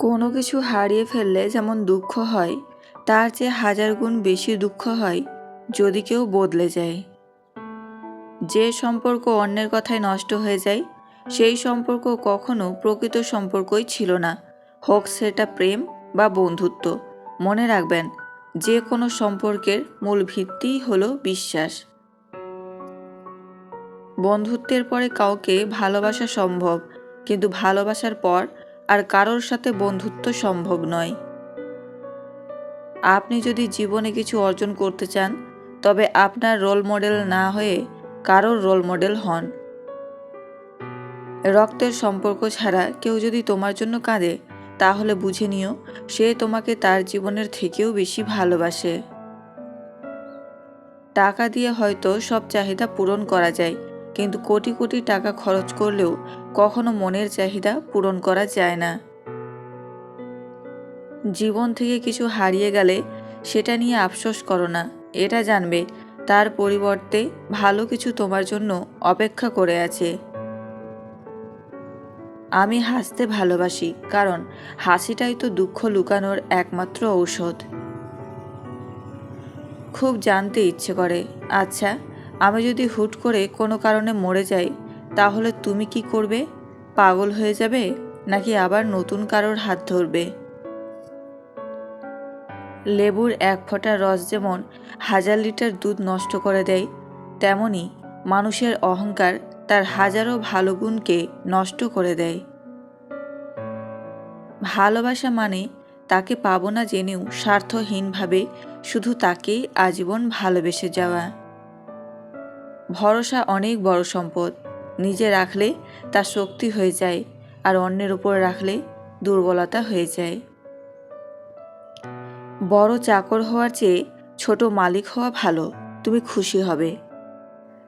কোনো কিছু হারিয়ে ফেললে যেমন দুঃখ হয়, তার চেয়ে হাজার গুণ বেশি দুঃখ হয় যদি কেউ বদলে যায়। যে সম্পর্ক অন্যের কথায় নষ্ট হয়ে যায়, সেই সম্পর্ক কখনো প্রকৃত সম্পর্কই ছিল না। হোক সেটা প্রেম বা বন্ধুত্ব। মনে রাখবেন, যে কোনো সম্পর্কের মূল ভিত্তিই হলো বিশ্বাস। বন্ধুত্বের পরে কাউকে ভালোবাসা সম্ভব, কিন্তু ভালোবাসার পর আর কারোর সাথে বন্ধুত্ব সম্ভব নয়। আপনি যদি জীবনে কিছু অর্জন করতে চান, তবে আপনার রোল মডেল না হয়ে কারোর রোল মডেল হন। রক্তের সম্পর্ক ছাড়া কেউ যদি তোমার জন্য কাঁদে, তাহলে বুঝে নিও, সে তোমাকে তার জীবনের থেকেও বেশি ভালোবাসে। টাকা দিয়ে হয়তো সব চাহিদা পূরণ করা যায় কিন্তু কোটি কোটি টাকা খরচ করলেও কখনো মনের চাহিদা পূরণ করা যায় না। জীবন থেকে কিছু হারিয়ে গেলে সেটা নিয়ে আফসোস করো না, এটা জানবে তার পরিবর্তে ভালো কিছু তোমার জন্য অপেক্ষা করে আছে। আমি হাসতে ভালোবাসি, কারণ হাসিটাই তো দুঃখ লুকানোর একমাত্র ঔষধ। খুব জানতে ইচ্ছে করে আচ্ছা আমি যদি হুট করে কোনো কারণে মরে যাই, তাহলে তুমি কি করবে? পাগল হয়ে যাবে নাকি আবার নতুন কারোর হাত ধরবে? লেবুর এক ফোঁটা রস যেমন হাজার লিটার দুধ নষ্ট করে দেয়, তেমনি মানুষের অহংকার তার হাজারো ভালো গুণকে নষ্ট করে দেয়। ভালোবাসা মানে তাকে পাবো না জেনেও স্বার্থহীনভাবে শুধু তাকেই আজীবন ভালোবেসে যাওয়া। ভরসা অনেক বড় সম্পদ। নিজে রাখলে তা শক্তি হয়ে যায় আর অন্যের উপর রাখলে দুর্বলতা হয়ে যায়। বড় চাকর হওয়ার চেয়ে ছোট মালিক হওয়া ভালো, তুমি খুশি হবে।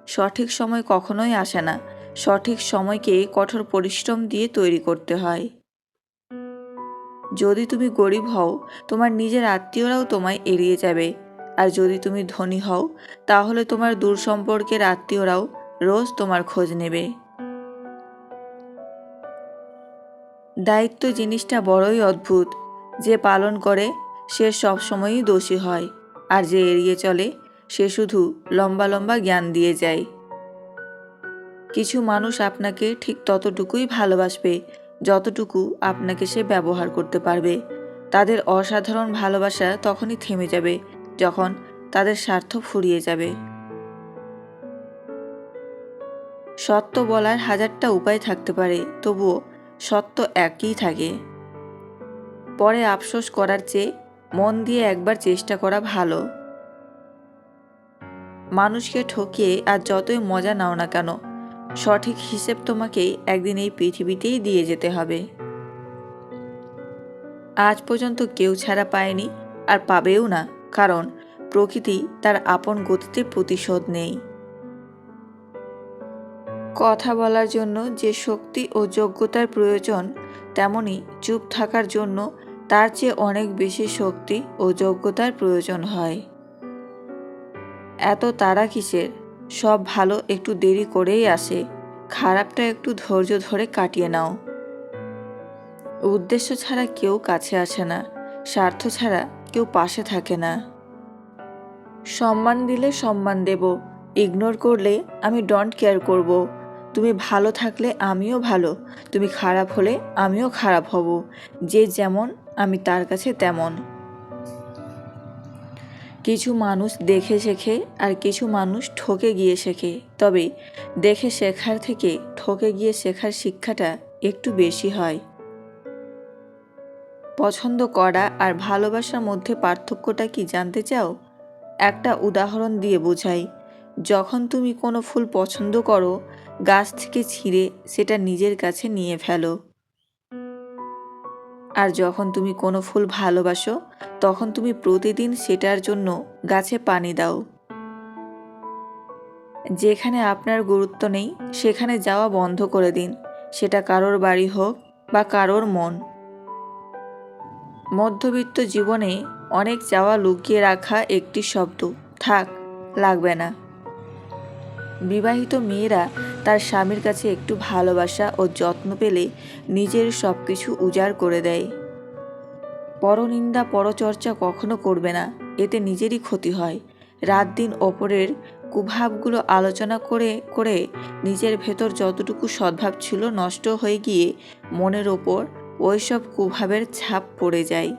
সঠিক সময় কখনোই আসে না। সঠিক সময়কে কঠোর পরিশ্রম দিয়ে তৈরি করতে হয়। যদি তুমি গরিব হও, তোমার নিজের আত্মীয়রাও তোমায় এড়িয়ে যাবে। আর যদি তুমি ধনী হও, তাহলে তোমার দূর সম্পর্কের আত্মীয়রাও রোজ তোমার খোঁজ নেবে। দায়িত্ব জিনিসটা বড়ই অদ্ভুত। যে পালন করে, সে সবসময়ই দোষী হয়। আর যে এড়িয়ে চলে, সে শুধু লম্বা লম্বা জ্ঞান দিয়ে যায়। কিছু মানুষ আপনাকে ঠিক ততটুকুই ভালোবাসবে, যতটুকু আপনাকে সে ব্যবহার করতে পারবে। তাদের অসাধারণ ভালোবাসা তখনই থেমে যাবে। যখন তাদের স্বার্থ ফুরিয়ে যাবে। সত্য বলার হাজারটা উপায় থাকতে পারে, তবুও সত্য একই থাকে। পরে আফসোস করার চেয়ে মন দিয়ে একবার চেষ্টা করা ভালো। মানুষকে ঠকিয়ে আর যতই মজা নাও না কেন, সঠিক হিসেব তোমাকে একদিন এই পৃথিবীতেই দিয়ে যেতে হবে। আজ পর্যন্ত কেউ ছাড়া পায়নি আর পাবেও না। কারণ প্রকৃতি তার আপন গতিতে প্রতিশোধ নেই। কথা বলার জন্য যে শক্তি ও যোগ্যতার প্রয়োজন, তেমনি চুপ থাকার জন্য তার চেয়ে অনেক বেশি শক্তি ও যোগ্যতার প্রয়োজন হয়। এত তারা কিসের? সব ভালো একটু দেরি করেই আসে। খারাপটা একটু ধৈর্য ধরে কাটিয়ে নাও। উদ্দেশ্য ছাড়া কেউ কাছে আসে না। স্বার্থ ছাড়া কেউ পাশে থাকে না। সম্মান দিলে সম্মান দেব ইগনোর করলে আমি ডোন্ট কেয়ার করব। তুমি ভালো থাকলে আমিও ভালো, তুমি খারাপ হলে আমিও খারাপ হব। যে যেমন, আমি তার কাছে তেমন। কিছু মানুষ দেখে শেখে আর কিছু মানুষ ঠকে গিয়ে শেখে। তবে দেখে শেখার থেকে ঠকে গিয়ে শেখার শিক্ষাটা একটু বেশি হয়। পছন্দ করা আর ভালোবাসার মধ্যে পার্থক্যটা কি জানতে চাও? একটা উদাহরণ দিয়ে বোঝাই। যখন তুমি কোনো ফুল পছন্দ করো, গাছ থেকে ছিঁড়ে সেটা নিজের কাছে নিয়ে ফেলো। আর যখন তুমি কোনো ফুল ভালোবাসো, তখন তুমি প্রতিদিন সেটার জন্য গাছে পানি দাও। যেখানে আপনার গুরুত্ব নেই, সেখানে যাওয়া বন্ধ করে দিন। সেটা কারোর বাড়ি হোক বা কারোর মন। মধ্যবিত্ত জীবনে অনেক চাওয়া লুকিয়ে রাখা একটি শব্দ। থাক, লাগবে না। বিবাহিত মেয়েরা তার স্বামীর কাছে একটু ভালোবাসা ও যত্ন পেলে নিজের সব কিছু উজাড় করে দেয়। পরনিন্দা, পরচর্চা কখনো করবে না, এতে নিজেরই ক্ষতি হয়। রাত দিন ওপরের কুভাবগুলো আলোচনা করে করে নিজের ভেতর যতটুকু সদ্ভাব ছিল নষ্ট হয়ে গিয়ে মনের ওপর ওইসব কুভাবের ছাপ পড়ে যায়।